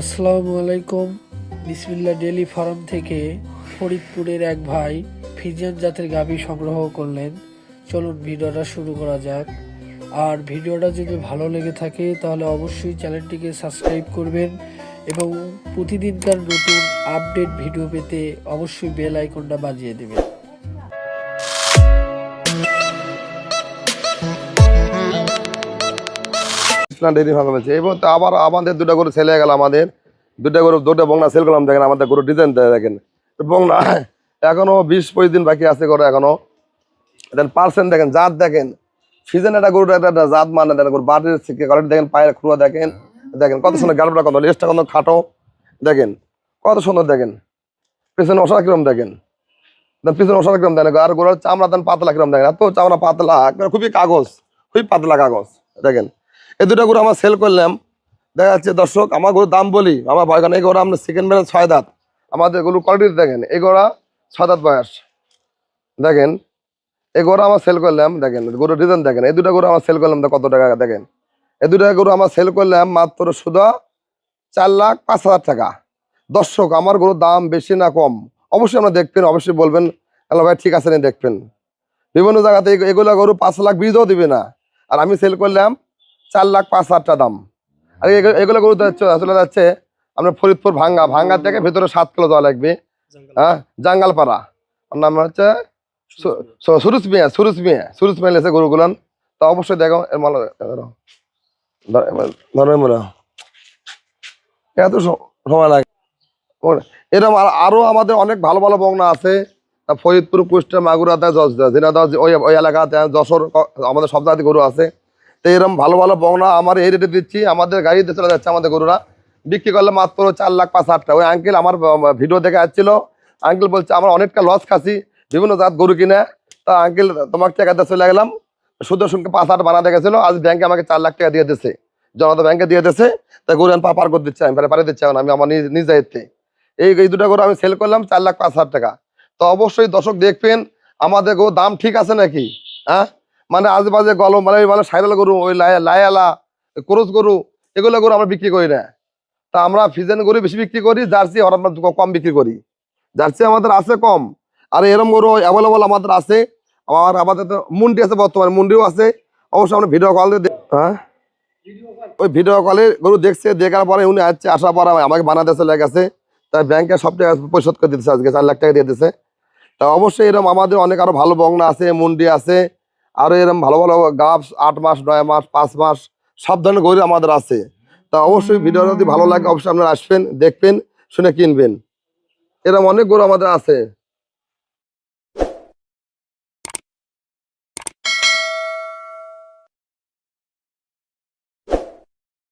আসসালামু আলাইকুম। বিসমিল্লা daily farm থেকে ফরিদপুরের এক ভাই ফিজিয়ান জাতের গাভী সংগ্রহ করলেন। চলুন ভিডিওটা শুরু করা যাক। আর ভিডিওটা যদি ভালো লেগে থাকে, তাহলে অবশ্যই চ্যানেলটিকে সাবস্ক্রাইব করবেন এবং প্রতিদিনকার নতুন আপডেট ভিডিও পেতে অবশ্যই বেল আইকনটা বাজিয়ে দেবেন। ইসলাম ডেয়ারি ফার্ম আছে মুহূর্তে আবার আমাদের দুটা গরু ছেলে গেল আমাদের। দুটা গরু, দুটা বংনা সেল করলাম, দেখেন আমাদের গরু ডিজাইন দেয়, দেখেন। বংনা এখনও বিশ পঁচিশ দিন বাকি আছে গরু এখনও। দেন পার্সেন্ট দেখেন, জাত দেখেন। সিজন একটা গরুটা একটা জাত মানে দেখেন গরু বাটির কোয়ালিটি দেখেন, পায়ের খুঁড়া দেখেন দেখেন কত সুন্দর গাড়িটা কত লেসটা কত খাটো, দেখেন। কত সুন্দর দেখেন। পেছনে মশলা কিরম দেখেন। পিছনে মশলা কিরম দেখেন। আর গরুর চামড়া দেন পাতলা কিরম দেখেন। এত চামড়া পাতলা খুবই কাগজ, খুবই পাতলা কাগজ, দেখেন। এই দুটো গরু আমার সেল করলাম। দেখা যাচ্ছে দর্শক, আমার গরুর দাম বলি, আমার বাগানে এই গরু আপনার সেকেন্ড ব্যালেন্স ছয় দাঁত। আমাদের গরু কোয়ালিটি দেখেন, এই গোড়া ছয় দাঁত বয়স। দেখেন, এই গরু আমার সেল করলাম, দেখেন গরু ডিজাইন দেখেন, এই দুটো গরু আমার সেল করলাম কত টাকা, দেখেন। এই দুটো গরু আমার সেল করলাম মাত্র শুধু চার লাখ পাঁচ হাজার টাকা। দর্শক, আমার গরুর দাম বেশি না কম? অবশ্যই আপনারা দেখবেন, অবশ্যই বলবেন। হ্যালো ভাই, ঠিক আছে দেখবেন। বিভিন্ন জায়গাতে এগ- এগুলো গরু পাঁচ লাখ বিজও দিবে না। আর আমি সেল করলাম চার লাখ পাঁচ হাজার টাকা দাম। আর এগুলো- গরু চলে যাচ্ছে আপনার ফরিদপুর ভাঙ্গা। ভাঙ্গা থেকে ভেতরে সাত কিলো যাওয়া লাগবে। হ্যাঁ জাঙ্গালপাড়া। ওর নাম হচ্ছে সুরুজ মিয়া সুরুজ মিয়া। সুরুজ মিয়া লেছে গরুগুলান তো অবশ্যই দেখো এর মাল ধরো ধরো এবার ধরো এবার। এত সময় লাগে। এরকম আর- আরও আমাদের অনেক ভালো ভালো বংনা আছে। ফরিদপুর কুষ্টিয়া মাগুরাতে ঝিনাদহ ওই ওই এলাকাতে যশোর আমাদের সব জাতি গরু আছে। তো এরকম ভালো ভালো বংনা আমার এই রেটে দিচ্ছি, আমাদের গাড়িতে চলে যাচ্ছে আমাদের গরুরা। বিক্রি করলে মাত্র চার লাখ পাঁচ হাজার টাকা। ওই আঙ্কেল আমার ভিডিও দেখে আসছিল। আঙ্কেল বলছে, আমরা অনেকটা লস খাচ্ছি, বিভিন্ন জাত গরু কিনে। তা আঙ্কেল তোমার টাকাতে চলে গেলাম। শুধু শুনকে পাঁচ হাজার বানা গেছিল আজ ব্যাংকে আমাকে চার লাখ টাকা দিয়ে দিচ্ছে জনতা ব্যাংকে দিয়ে দিচ্ছে তা গরু পা- পার করে দিচ্ছে, আমি পারে দিচ্ছি এখন, আমি আমার নিজ দায়িত্বে। এই এই দুটো গরু আমি সেল করলাম, চার লাখ পাঁচ হাজার টাকা। তো অবশ্যই দর্শক দেখবেন, আমাদের গরু দাম ঠিক আছে নাকি? হ্যাঁ? মানে আজেবাজে গলম মানে মানে সাইরাল গরু, ওই লাই- লায়ালা ক্রোস গরু, এগুলো গরু আমরা বিক্রি করি না। তা আমরা ফিজেন গরু বেশি বিক্রি করি, জার্সি আমরা কম বিক্রি করি। জার্সি আমাদের আছে কম, আর এরম গরু অ্যাভেলেবল আমাদের আছে। আমার আমাদের তো মুন্ডি আছে বর্তমানে, মুন্ডিও আছে। অবশ্যই আমরা ভিডিও কল হ্যাঁ? ওই ভিডিও কলে গরু দেখছে, দেখার পরে উনি আসছে, আসার পরে আমাকে বানাতে চলে গেছে। তাই ব্যাংকে সব টাকা পরিশোধ করে দিতেছে আজকে, চার লাখ টাকা দিয়ে দিতেছে। তা অবশ্যই এরকম আমাদের অনেক আরও ভালো বংনা আছে, মুন্ডি আছে। আরও এরকম ভালো ভালো গাছ আট মাস, নয় মাস, পাঁচ মাস সব ধরনের গরু আমাদের আছে। তা অবশ্যই ভিডিও যদি ভালো লাগে, অবশ্যই আপনারা আসবেন, দেখবেন, শুনে কিনবেন। এরকম অনেক গরু আমাদের আছে।